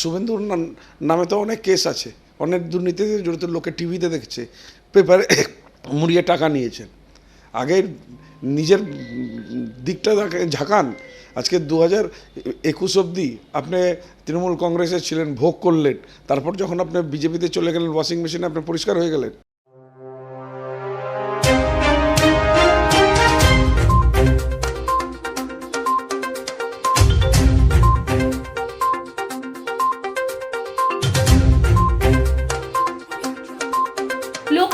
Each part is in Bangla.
শুভেন্দুর নামে তো অনেক কেস আছে। অনেক দুর্নীতিতে জড়িত লোকে টিভিতে দেখছে, পেপারে মুড়িয়ে টাকা নিয়েছেন। আগে নিজের দিকটা ঝাঁকান, আজকে দু হাজার একুশ অবধি আপনি তৃণমূল কংগ্রেসে ছিলেন, ভোগ করলেন, তারপর যখন আপনি বিজেপিতে চলে গেলেন ওয়াশিং মেশিনে আপনি পরিষ্কার হয়ে গেলেন।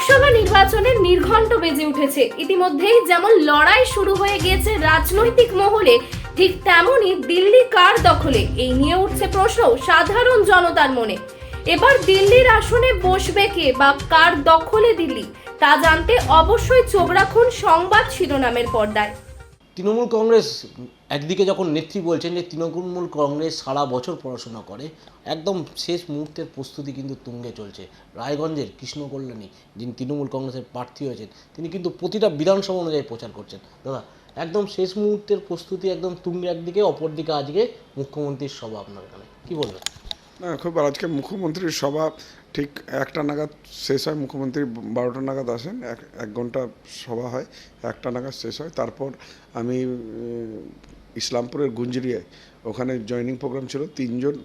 লোকসভা নির্বাচনের নির্ঘণ্ট বেজে উঠেছে। ইতিমধ্যেই যেমন লড়াই শুরু হয়ে গিয়েছে রাজনৈতিক মহলে, ঠিক তেমনই দিল্লি কার দখলে? এই নিয়ে উঠছে প্রশ্ন সাধারণ জনতার মনে। এবার দিল্লির আসনে বসবে কে বা কার দখলে দিল্লি? তা জানতে অবশ্যই চোখ রাখুন সংবাদ শিরোনামের পর্দায়। তৃণমূল কংগ্রেস একদিকে যখন নেত্রী বলছেন যে তৃণমূল কংগ্রেস সারা বছর পড়াশোনা করে, একদম শেষ মুহূর্তের প্রস্তুতি কিন্তু তুঙ্গে চলছে। রায়গঞ্জের কৃষ্ণ কল্যাণী যিনি তৃণমূল কংগ্রেসের প্রার্থী হয়েছেন, তিনি কিন্তু প্রতিটা বিধানসভা অনুযায়ী প্রচার করছেন। দাদা, একদম শেষ মুহূর্তের প্রস্তুতি একদম তুঙ্গে একদিকে, অপরদিকে আজকে মুখ্যমন্ত্রীর সভা আপনার এখানে। কী বলবেন? না, খুব। আজকে মুখ্যমন্ত্রীর সভা ঠিক একটা নাগাদ শেষ হয়, মুখ্যমন্ত্রী বারোটা নাগাদ আসেন, এক এক ঘণ্টা সভা হয়, একটা নাগাদ শেষ হয়। তারপর আমি ইসলামপুরের গুঞ্জরিয়ায় ওখানে জয়েনিং প্রোগ্রাম ছিল, তিনজন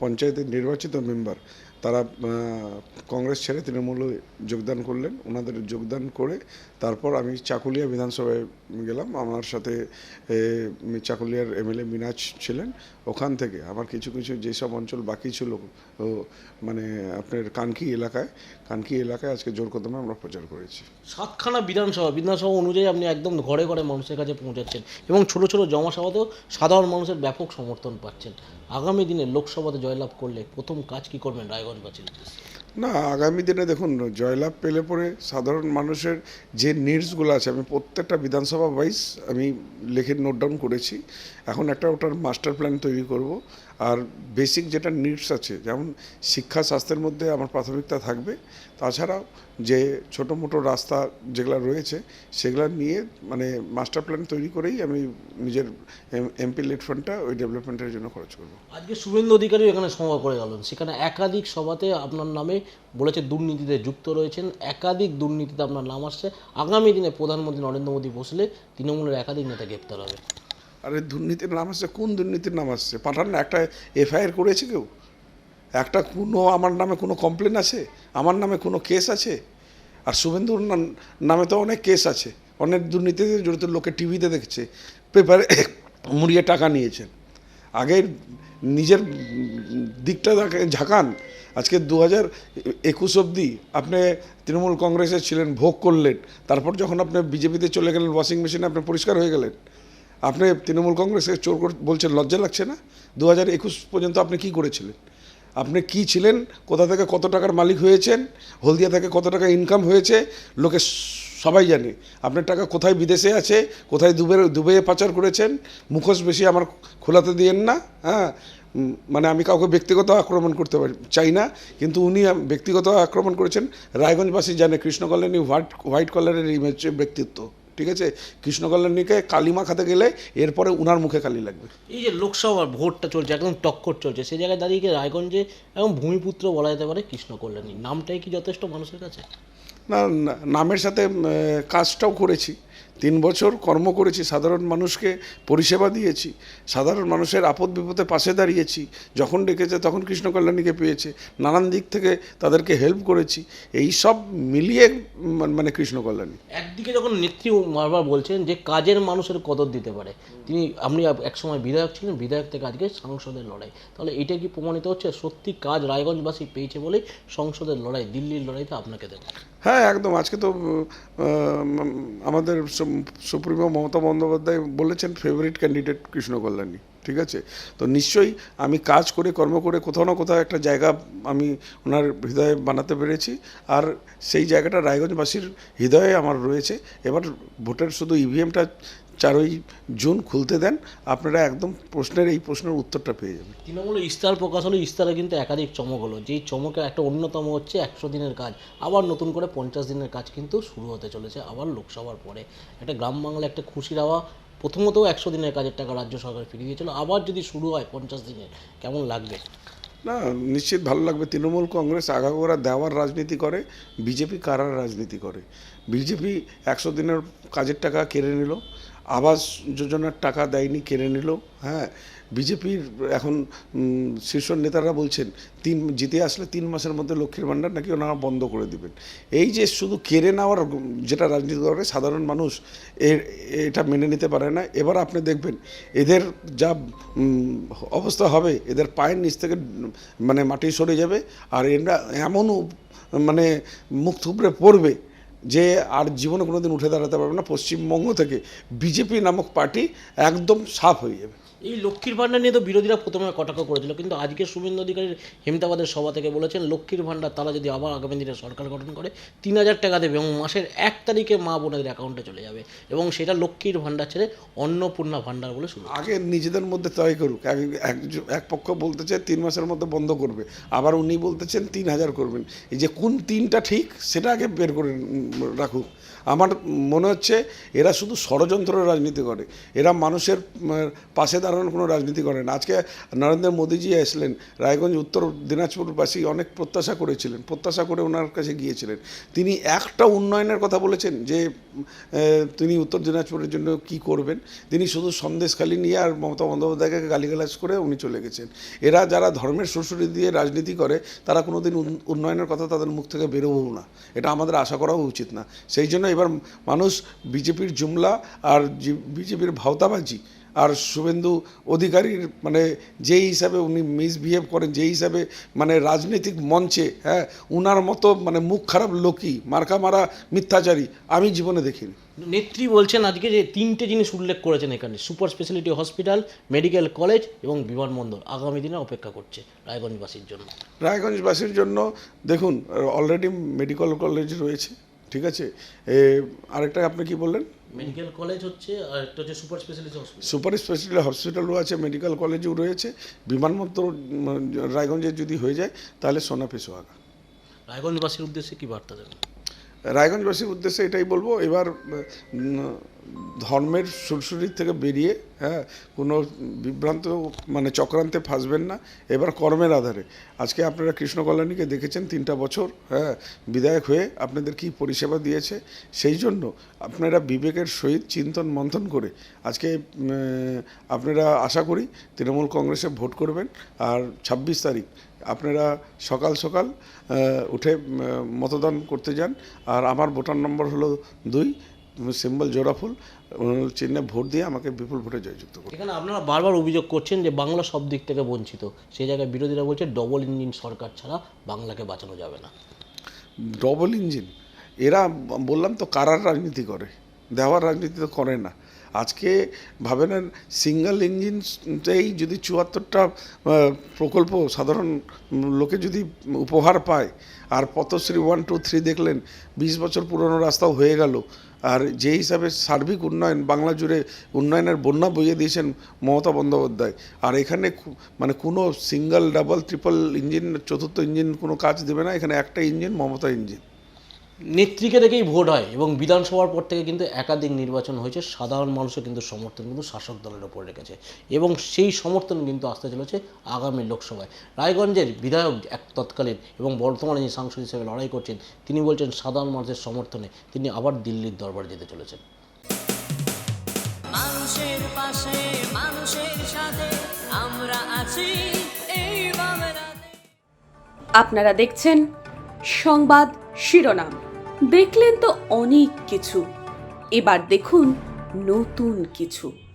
পঞ্চায়েতের নির্বাচিত মেম্বার, তারা কংগ্রেস ছেড়ে তৃণমূলে যোগদান করলেন। ওনাদের যোগদান করে তারপর আমি চাকুলিয়া বিধানসভায় গেলাম। আমার সাথে চাকুলিয়ার এমএলএ মিনাজ ছিলেন। ওখান থেকে। আমার কিছু কিছু যেসব অঞ্চল বাকি ছিল মানে আপনার কানকি এলাকায় কানকি এলাকায় আজকে জোর কদমে আমরা প্রচার করেছি। সাতখানা বিধানসভা বিধানসভা অনুযায়ী আপনি একদম ঘরে ঘরে মানুষের কাছে পৌঁছাচ্ছেন এবং ছোট ছোট জমাসভাতেও সাধারণ মানুষের ব্যাপক সমর্থন পাচ্ছেন। আগামী দিনে লোকসভাতে জয়লাভ করলে প্রথম কাজ কি করবেন রায়গঞ্জবাসীর উদ্দেশ্যে? না, আগামী দিনে দেখুন, জয়লাভ পেলে পরে সাধারণ মানুষের যে নিডসগুলো আছে, আমি প্রত্যেকটা বিধানসভা ওয়াইজ আমি লিখে নোট ডাউন করেছি। এখন একটা ওটার মাস্টার প্ল্যান তৈরি করব। আর বেসিক যেটা নিডস আছে, যেমন শিক্ষা স্বাস্থ্যের মধ্যে আমার প্রাথমিকতা থাকবে, তাছাড়াও যে ছোটো মোটো রাস্তা যেগুলো রয়েছে, সেগুলো নিয়ে মানে মাস্টার প্ল্যান তৈরি করেই আমি নিজের এমপি লিড ফান্ডটা ওই ডেভেলপমেন্টের জন্য খরচ করব। আজকে শুভেন্দু অধিকারী এখানে সভা করে গেলেন। সেখানে একাধিক সভাতে আপনার নামে বলেছে দুর্নীতিতে যুক্ত রয়েছেন, একাধিক দুর্নীতিতে আপনার নাম আসছে। আগামী দিনে প্রধানমন্ত্রী নরেন্দ্র মোদী বসলে তৃণমূলের একাধিক নেতা গ্রেপ্তার হবে। আরে দুর্নীতির নাম আসছে, কোন দুর্নীতির নাম আসছে? পাঠান না, একটা এফআইআর করেছে কেউ? একটা কোনো আমার নামে কোনো কমপ্লেন আছে? আমার নামে কোনো কেস আছে? আর শুভেন্দুর নামে তো অনেক কেস আছে। অনেক দুর্নীতিতে জড়িত লোকে টিভিতে দেখছে পেপারে মুড়িয়ে টাকা নিয়েছেন। আগে নিজের দিকটা ঝাঁকান, আজকে দু হাজার একুশ অবধি আপনি তৃণমূল কংগ্রেসে ছিলেন, ভোগ করলেন, তারপর যখন আপনি বিজেপিতে চলে গেলেন ওয়াশিং মেশিনে আপনি পরিষ্কার হয়ে গেলেন আপনি তৃণমূল কংগ্রেসকে চোর বলছেন, লজ্জা লাগছে না? দু হাজার একুশ পর্যন্ত আপনি কি করেছিলেন? আপনি কি ছিলেন? কোথা থেকে কত টাকার মালিক হয়েছেন? হলদিয়া থেকে কত টাকা ইনকাম হয়েছে? লোকে সবাই জানে। আপনার টাকা কোথায় বিদেশে আছে? কোথায় দুবে দুবাইয়ে পাচার করেছেন? মুখোশ বেশি আমার খোলাতে দিয়েন না হ্যাঁ? মানে আমি কাউকে ব্যক্তিগত আক্রমণ করতে পারি চাই না, কিন্তু উনি ব্যক্তিগত আক্রমণ করেছেন। রায়গঞ্জবাসী জানে কৃষ্ণ কল্যাণী হোয়াইট হোয়াইট কালারের ইমেজ ব্যক্তিত্ব। ঠিক আছে? কৃষ্ণ কল্যাণীকে কালী মাখাতে গেলে এরপরে উনার মুখে কালি লাগবে। এই যে লোকসভার ভোটটা চলছে একদম টক্কর চলছে সেই জায়গায় দাঁড়িয়ে গিয়ে রায়গঞ্জে এবং ভূমিপুত্র বলা যেতে পারে কৃষ্ণ কল্যাণী নামটাই কি যথেষ্ট মানুষের কাছে? না না- নামের সাথে কাজটাও করেছি। তিন বছর কর্ম করেছি সাধারণ মানুষকে পরিষেবা দিয়েছি সাধারণ মানুষের আপদ বিপদে পাশে দাঁড়িয়েছি যখন ডেকেছে তখন কৃষ্ণ কল্যাণীকে পেয়েছে নানান দিক থেকে তাদেরকে হেল্প করেছি এই সব মিলিয়ে মানে কৃষ্ণ কল্যাণী একদিকে যখন নেত্রী বারবার বলছেন যে কাজের মানুষের কদর দিতে পারে তিনি আপনি একসময় বিধায়ক ছিলেন বিধায়ক থেকে আজকে সংসদের লড়াই তাহলে এটা কি প্রমাণিত হচ্ছে? সত্যি কাজ রায়গঞ্জবাসী পেয়েছে বলেই সংসদের লড়াই দিল্লির লড়াইতে আপনাকে দেবে হ্যাঁ একদম আজকে তো আমাদের সুপ্রিমো মমতা বন্দ্যোপাধ্যায় বলেছেন ফেভারিট ক্যান্ডিডেট কৃষ্ণ কল্যাণী ঠিক আছে? তো নিশ্চয়ই আমি কাজ করে, কর্ম করে কোথাও না কোথাও একটা জায়গা আমি ওনার হৃদয়ে বানাতে পেরেছি। আর সেই জায়গাটা রায়গঞ্জবাসীর হৃদয়ে আমার রয়েছে। এবার ভোটের শুধু ইভিএমটা চারই জুন খুলতে দেন আপনারা একদম প্রশ্নের এই প্রশ্নের উত্তরটা পেয়ে যাবেন। তৃণমূল ইস্তার প্রকাশ হলো ইস্তারে কিন্তু একাধিক চমক হলো। যেই চমকে একটা অন্যতম হচ্ছে একশো দিনের কাজ আবার নতুন করে পঞ্চাশ দিনের কাজ কিন্তু শুরু হতে চলেছে আবার লোকসভার পরে। একটা গ্রাম বাংলা একটা খুশির হাওয়া প্রথমত একশো দিনের কাজের টাকা রাজ্য সরকার ফিরিয়ে দিয়েছিল আবার যদি শুরু হয় পঞ্চাশ দিনের কেমন লাগবে? না নিশ্চিত ভালো লাগবে। তৃণমূল কংগ্রেস আগাগোড়া দেওয়ার রাজনীতি করে বিজেপি কারার রাজনীতি করে। বিজেপি একশো দিনের কাজের টাকা কেড়ে নিল আবাস যোজনার টাকা দেয়নি, কেড়ে নিল হ্যাঁ। বিজেপির এখন শীর্ষ নেতারা বলছেন, তিন, জিতে আসলে তিন মাসের মধ্যে লক্ষ্মীর ভাণ্ডার নাকি ওনারা বন্ধ করে দিবেন। এই যে শুধু কেড়ে নেওয়ার যেটা রাজনীতি করে, সাধারণ মানুষ এর এটা মেনে নিতে পারে না। এবার আপনি দেখবেন, এদের যা অবস্থা হবে, এদের পায়ের নিচ থেকে মানে মাটি সরে যাবে, আর এরা এমন উপ- মানে মুখ থুবড়ে পড়বে যে আর জীবনে কোনোদিন উঠে দাঁড়াতে পারবে না, পশ্চিমবঙ্গ থেকে বিজেপি নামক পার্টি একদম সাফ হয়ে যাবে। এই লক্ষ্মীর ভাণ্ডার নিয়ে তো বিরোধীরা প্রথমে কটাক্ষ করেছিল, কিন্তু আজকে শুভেন্দু অধিকারীর হেমতাবাদের সভা থেকে বলেছেন, লক্ষ্মীর ভাণ্ডার তারা যদি আবার আগামী দিনে সরকার গঠন করে, তিন হাজার টাকা দেবে এবং মাসের এক তারিখে মা বোনেদের অ্যাকাউন্টে চলে যাবে এবং সেটা লক্ষ্মীর ভাণ্ডার ছেড়ে অন্নপূর্ণা ভাণ্ডার বলে শুরু আগে নিজেদের মধ্যে তয় করুক, এক পক্ষ বলতেছে তিন মাসের মধ্যে বন্ধ করবে, আবার উনি বলতেছেন তিন হাজার করবেন। এই যে কোন তিনটা ঠিক, সেটা আগে বের করে রাখুক। আমার মনে হচ্ছে এরা শুধু ষড়যন্ত্র রাজনীতি করে, এরা মানুষের পাশে দাঁড়ানোর কোনো রাজনীতি করে না। আজকে নরেন্দ্র মোদীজি আসলেন রায়গঞ্জ, উত্তর দিনাজপুরবাসী অনেক প্রত্যাশা করেছিলেন, প্রত্যাশা করে ওনার কাছে গিয়েছিলেন। তিনি একটা উন্নয়নের কথা বলেছেন যে তিনি উত্তর দিনাজপুরের জন্য কি করবেন। তিনি শুধু সন্দেশখালি নিয়ে আর মমতা বন্দ্যোপাধ্যায়কে গালিগালাজ করে উনি চলে গেছেন। এরা যারা ধর্মের সুরসুরি দিয়ে রাজনীতি করে, তারা কোনোদিন উন- উন্নয়নের কথা তাদের মুখ থেকে বেরোবও না। এটা আমাদের আশা করাও উচিত না। সেই জন্য এবার মানুষ বিজেপির জুমলা আর বিজেপির ভাওতাবাজি আর শুভেন্দু অধিকারীর মানে যেই হিসাবে উনি মিসবিহেভ করেন যেই হিসাবে মানে রাজনৈতিক মঞ্চে হ্যাঁ উনার মতো মানে মুখ খারাপ লোকই মার্কা মারা মিথ্যাচারী আমি জীবনে দেখিনি। নেত্রী বলছেন আজকে যে তিনটে জিনিস উল্লেখ করেছেন এখানে super speciality hospital medical college এবং বিমানবন্দর আগামী দিনে অপেক্ষা করছে রায়গঞ্জবাসীর জন্য। রায়গঞ্জবাসীর জন্য দেখুন অলরেডি মেডিকেল কলেজ রয়েছে ঠিক আছে? আরেকটা আপনি কি বললেন? মেডিকেল কলেজ হচ্ছে আর একটা হচ্ছে super speciality hospital super speciality হসপিটালও আছে মেডিকেল কলেজও রয়েছে। বিমানবন্দর রায়গঞ্জে যদি হয়ে যায় তাহলে সোনাপি সোহাগা রায়গঞ্জবাসীর উদ্দেশ্যে কি বার্তা দেবেন? রায়গঞ্জবাসীর উদ্দেশ্যে এটাই বলব এবার ধর্মের সুরসুরির থেকে বেরিয়ে হ্যাঁ কোনো বিভ্রান্ত মানে চক্রান্তে ফাঁসবেন না। এবার কর্মের আধারে। আজকে আপনারা কৃষ্ণ কল্যাণীকে দেখেছেন তিনটা বছর হ্যাঁ বিধায়ক হয়ে আপনাদের কি পরিষেবা দিয়েছে? সেই জন্য আপনারা বিবেকের সহিত চিন্তন মন্থন করে আজকে আপনারা আশা করি তৃণমূল কংগ্রেসে ভোট করবেন। আর ছাব্বিশ তারিখ আপনারা সকাল সকাল উঠে মতদান করতে যান। আর আমার ভোটার নম্বর হলো দুই। সিম্বল জোড়াফুল চিহ্নে ভোট দিয়ে আমাকে বিপুল ভোটে জয়যুক্ত করুন। এখানে আপনারা বারবার অভিযোগ করছেন যে বাংলা সব দিক থেকে বঞ্চিত। সেই জায়গায় বিরোধীরা বলছে ডবল ইঞ্জিন সরকার ছাড়া বাংলাকে বাঁচানো যাবে না। ডবল ইঞ্জিন এরা বললাম তো কারার রাজনীতি করে দেওয়ার রাজনীতি তো করে না। আজকে ভাবে নেন সিঙ্গেল ইঞ্জিনটাই যদি চুয়াত্তরটা প্রকল্প সাধারণ লোকে যদি উপহার পায় আর পথশ্রী ওয়ান টু থ্রি দেখলেন বিশ বছর পুরনো রাস্তাও হয়ে গেল আর যে হিসাবে সার্বিক উন্নয়ন, বাংলা জুড়ে উন্নয়নের বন্যা বইয়ে দিয়েছেন মমতা বন্দ্যোপাধ্যায়। আর এখানে মানে কোনো সিঙ্গল, ডাবল, ট্রিপল ইঞ্জিন, চতুর্থ ইঞ্জিন কোনো কাজ দেবে না, এখানে একটা ইঞ্জিন, মমতা ইঞ্জিন। নেত্রীকে দেখেই ভোট হয় এবং বিধানসভার পর থেকে কিন্তু একাধিক নির্বাচন হয়েছে। সাধারণ মানুষও কিন্তু সমর্থন কিন্তু শাসক দলের ওপর রেখেছে এবং সেই সমর্থন কিন্তু আসতে চলেছে আগামী লোকসভায়। রায়গঞ্জের বিধায়ক এক তৎকালীন এবং বর্তমানে যিনি সাংসদ হিসেবে লড়াই করছেন তিনি বলছেন সাধারণ মানুষের সমর্থনে তিনি আবার দিল্লির দরবারে যেতে চলেছেন। মানুষের পাশে মানুষের সাথে আমরা আছি আপনারা দেখছেন সংবাদ শিরোনাম। দেখলেন তো অনেক কিছু। এবার দেখুন নতুন কিছু।